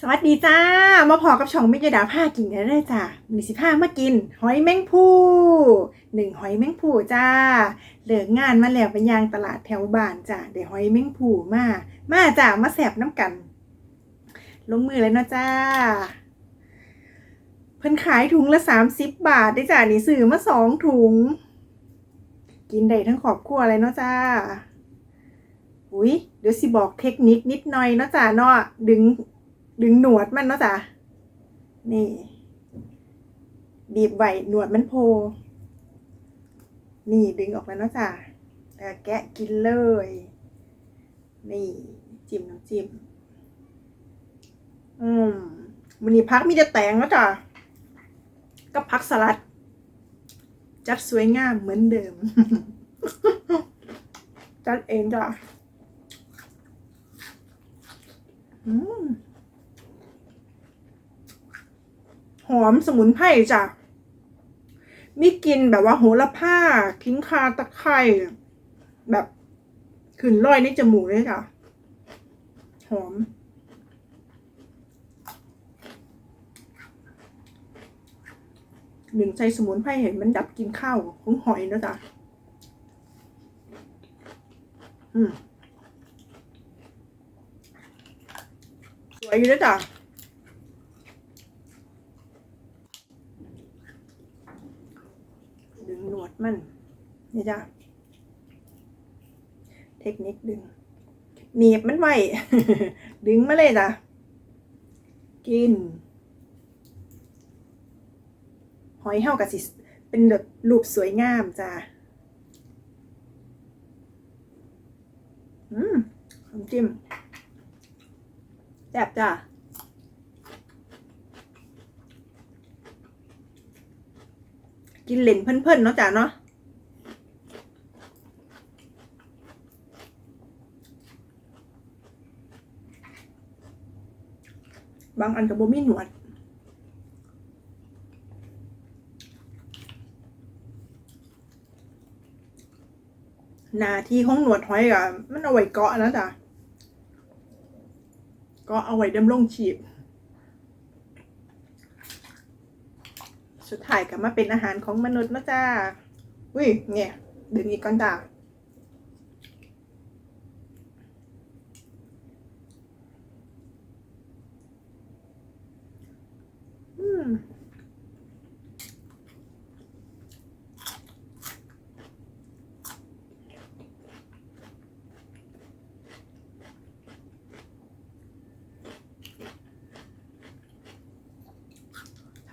สวัสดีจ้า มาพอกับช่องมิยดาผ้ากินกันได้จ้ามีสิผ้ามากิน หอยแมงภูหนึ่งหอยแมงภูจ้าเลิกงานมาแล้วไปย่างตลาดแถวบ้านจ้าเดี๋ยวหอยแมงภูมา มาจ้ามาแสบน้ำกัน ลงมือเลยเนาะจ้า เพิ่นขายถุงละสามสิบบาทได้จ้านี่ซื้อมาสองถุง กินได้ทั้งครอบครัวเลยเนาะจ้าอุ้ยเดี๋ยวสิบอกเทคนิคนิดหน่อยเนาะจ้าเนาะดึง ดึงหนวดมันเนาะจ้ะนี่ บีบไหวหนวดมันโพ นี่ดึงออกมาเนาะจ้ะแล้วแกะกินเลย นี่จิ้มน้ำจิ้มอืมวันนี้พักมีแต่แตงแล้วจ้ะก็พักสลัด จัดสวยงามเหมือนเดิม จัดเองจ้ะ อืม หอมสมุนไพรจ้ะมีกลิ่นแบบว่าโหระพาขิงคาตะไคร้แบบขึ้นลอยในจมูกเลยจ้ะหอมหนึ่งใส่สมุนไพรเห็นมันดับกลินข้าวของหอยนะจ๊ะอืมสวยอยู่นะจ๊ะ ดึงหน วดมันนี่จ้ะเทคนิคดึงหนีบมันไว้ ดึงมาเลยจ้ะกิน หอยเห่ากับสิ เป็นแบบรูปสวยงามจ้ะอืมน้ำจิ้มแซ่บจ้ะ กินเหล่นเพิ่นๆเนาะจ้ะเนาะบางอันกับโบมีหนวด หนาที่ของหนวดหอยอะมันเอาไว้เกาะนะจ๊ะก็เอาไว้ดำรงชีพ สุดท้ายก็มาเป็นอาหารของมนุษย์นะจ้าอุ้ยเนี่ยดึงอีกก่อนจ้าอืม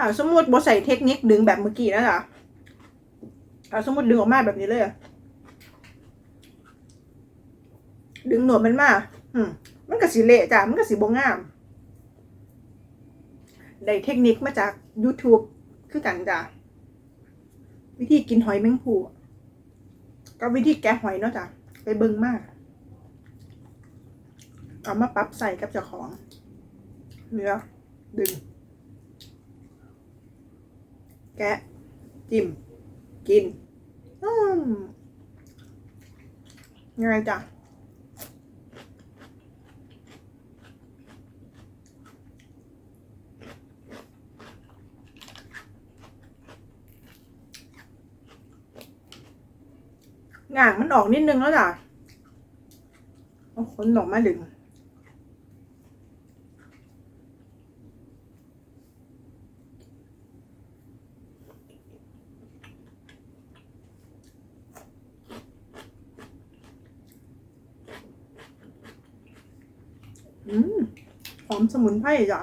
ถ้าสมมติบอใส่เทคนิคดึงแบบเมื่อกี้นะจ๊ะถ้าสมมติดึงออกมาแบบนี้เลยดึงหนวดมันมาอืมมันก็สีเละจ้ะมันก็สีบงงาม ได้เทคนิคมาจาก YouTube คือกันจ้ะ วิธีกินหอยแมงภูอะก็วิธีแกะหอยเนาะจ้ะ ไปเบิ่งมาก เอามาปรับใส่กับเจ้าของ เนื้อดึง แกะ จิ้ม กินอืมง่ายจ้ะงางมันออกนิดนึงแล้วจ้ะเอาขนออกมาดึง อืมหอมสมุนไพรจ้ะ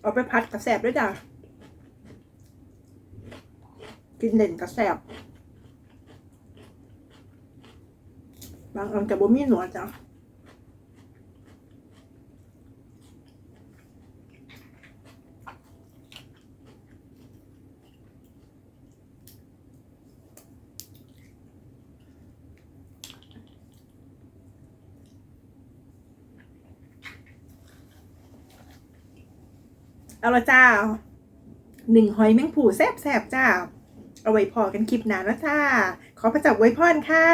เอาไปพัดกระแสบด้วยจ้ะ กินเด่นกระแสบบางอันกับบ่มีหนวดจ้ะ เอาละจ้าหนึ่งหอยแมงผู่แซ่บๆจ้า เอาไว้พอกันคลิปหนาแล้วจ้า ขอพระจับไว้พรค่ะ